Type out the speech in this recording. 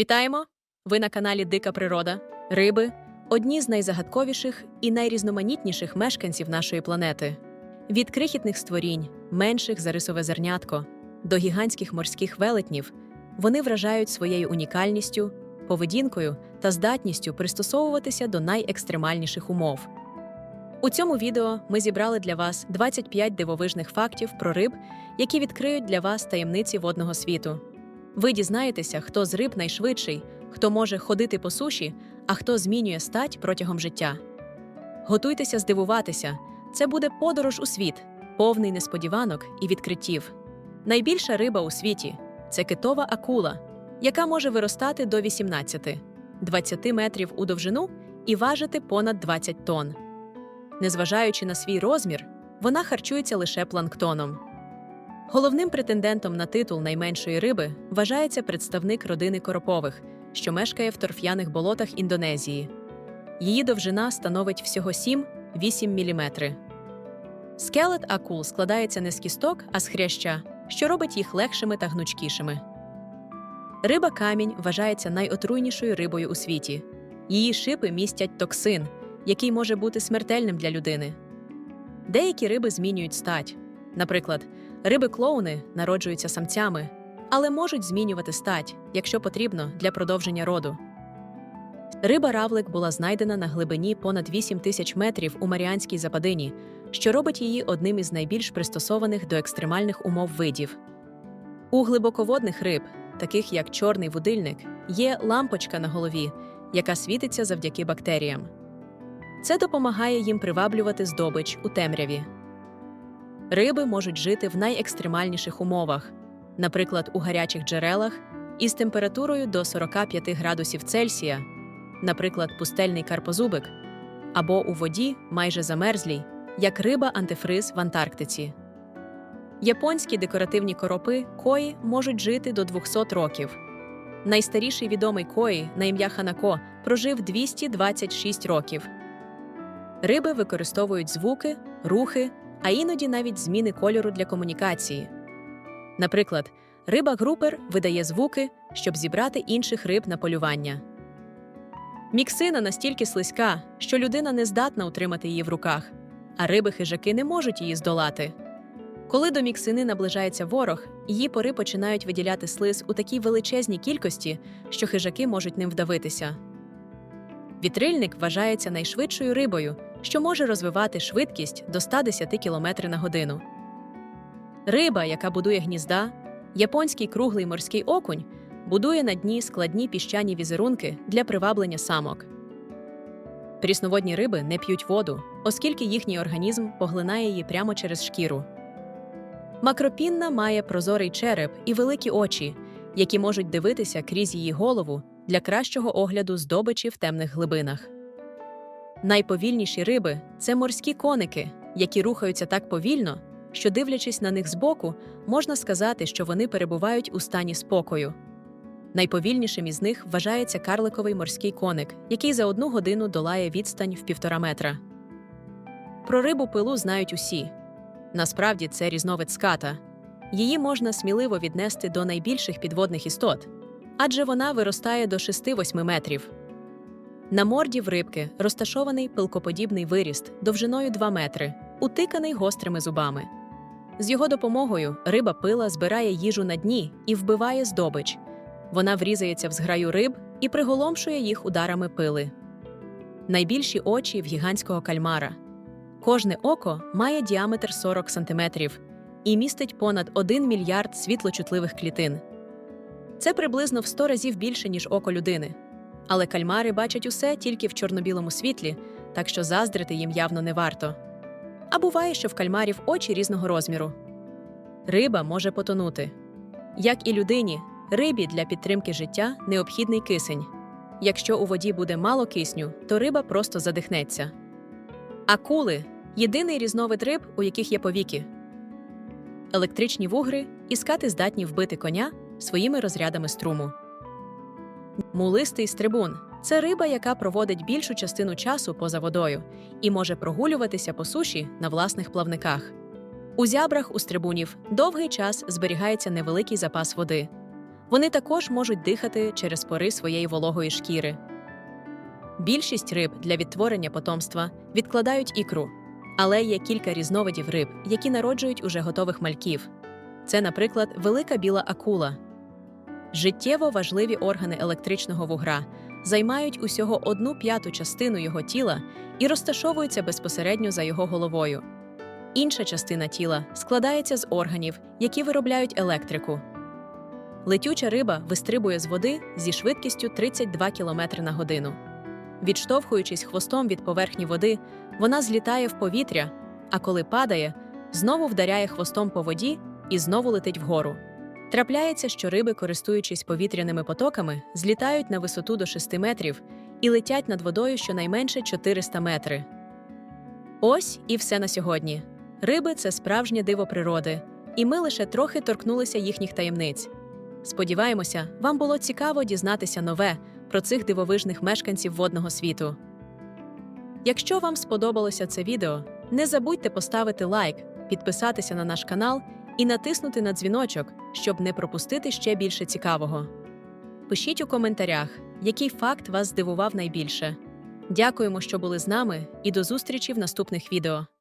Вітаємо! Ви на каналі Дика Природа. Риби одні з найзагадковіших і найрізноманітніших мешканців нашої планети. Від крихітних створінь, менших за рисове зернятко, до гігантських морських велетнів, вони вражають своєю унікальністю, поведінкою та здатністю пристосовуватися до найекстремальніших умов. У цьому відео ми зібрали для вас 25 дивовижних фактів про риб, які відкриють для вас таємниці водного світу. Ви дізнаєтеся, хто з риб найшвидший, хто може ходити по суші, а хто змінює стать протягом життя. Готуйтеся здивуватися. Це буде подорож у світ, повний несподіванок і відкриттів. Найбільша риба у світі це китова акула, яка може виростати до 18-20 метрів у довжину і важити понад 20 тонн. Незважаючи на свій розмір, вона харчується лише планктоном. Головним претендентом на титул найменшої риби вважається представник родини коропових, що мешкає в торф'яних болотах Індонезії. Її довжина становить всього 7-8 мм. Скелет акул складається не з кісток, а з хряща, що робить їх легшими та гнучкішими. Риба камінь вважається найотруйнішою рибою у світі. Її шипи містять токсин, який може бути смертельним для людини. Деякі риби змінюють стать. Наприклад, риби-клоуни народжуються самцями, але можуть змінювати стать, якщо потрібно, для продовження роду. Риба равлик була знайдена на глибині понад 8 тисяч метрів у Маріанській Западині, що робить її одним із найбільш пристосованих до екстремальних умов видів. У глибоководних риб, таких як чорний вудильник, є лампочка на голові, яка світиться завдяки бактеріям. Це допомагає їм приваблювати здобич у темряві. Риби можуть жити в найекстремальніших умовах, наприклад, у гарячих джерелах із температурою до 45 градусів Цельсія, наприклад, пустельний карпозубик, або у воді майже замерзлій, як риба антифриз в Антарктиці. Японські декоративні коропи кої можуть жити до 200 років. Найстаріший відомий кої на ім'я Ханако прожив 226 років. Риби використовують звуки, рухи, а іноді навіть зміни кольору для комунікації. Наприклад, риба групер видає звуки, щоб зібрати інших риб на полювання. Міксина настільки слизька, що людина не здатна утримати її в руках, а риби-хижаки не можуть її здолати. Коли до міксини наближається ворог, її пори починають виділяти слиз у такій величезній кількості, що хижаки можуть ним вдавитися. Вітрильник вважається найшвидшою рибою, що може розвивати швидкість до 110 км на годину. Риба, яка будує гнізда, японський круглий морський окунь, будує на дні складні піщані візерунки для приваблення самок. Прісноводні риби не п'ють воду, оскільки їхній організм поглинає її прямо через шкіру. Макропінна має прозорий череп і великі очі, які можуть дивитися крізь її голову для кращого огляду здобичі в темних глибинах. Найповільніші риби це морські коники, які рухаються так повільно, що, дивлячись на них збоку, можна сказати, що вони перебувають у стані спокою. Найповільнішим із них вважається карликовий морський коник, який за одну годину долає відстань в півтора метра. Про рибу пилу знають усі. Насправді це різновид ската. Її можна сміливо віднести до найбільших підводних істот, адже вона виростає до 6-8 метрів. На морді в рибки розташований пилкоподібний виріст довжиною 2 метри, утиканий гострими зубами. З його допомогою риба пила збирає їжу на дні і вбиває здобич. Вона врізається в зграю риб і приголомшує їх ударами пили. Найбільші очі в гігантського кальмара. Кожне око має діаметр 40 см і містить понад 1 мільярд світлочутливих клітин. Це приблизно в 100 разів більше, ніж око людини. Але кальмари бачать усе тільки в чорно-білому світлі, так що заздрити їм явно не варто. А буває, що в кальмарів очі різного розміру. Риба може потонути. Як і людині, рибі для підтримки життя необхідний кисень. Якщо у воді буде мало кисню, то риба просто задихнеться. Акули єдиний різновид риб, у яких є повіки. Електричні вугри і скати здатні вбити коня своїми розрядами струму. Мулистий стрибун це риба, яка проводить більшу частину часу поза водою і може прогулюватися по суші на власних плавниках. У зябрах у стрибунів довгий час зберігається невеликий запас води. Вони також можуть дихати через пори своєї вологої шкіри. Більшість риб для відтворення потомства відкладають ікру, але є кілька різновидів риб, які народжують уже готових мальків. Це, наприклад, велика біла акула. Життєво важливі органи електричного вугра займають усього одну п'яту частину його тіла і розташовуються безпосередньо за його головою. Інша частина тіла складається з органів, які виробляють електрику. Летюча риба вистрибує з води зі швидкістю 32 км на годину. Відштовхуючись хвостом від поверхні води, вона злітає в повітря, а коли падає, знову вдаряє хвостом по воді і знову летить вгору. Трапляється, що риби, користуючись повітряними потоками, злітають на висоту до 6 метрів і летять над водою щонайменше 400 метри. Ось і все на сьогодні. Риби це справжнє диво природи, і ми лише трохи торкнулися їхніх таємниць. Сподіваємося, вам було цікаво дізнатися нове про цих дивовижних мешканців водного світу. Якщо вам сподобалося це відео, не забудьте поставити лайк, підписатися на наш канал і натиснути на дзвіночок, щоб не пропустити ще більше цікавого. Пишіть у коментарях, який факт вас здивував найбільше. Дякуємо, що були з нами, і до зустрічі в наступних відео.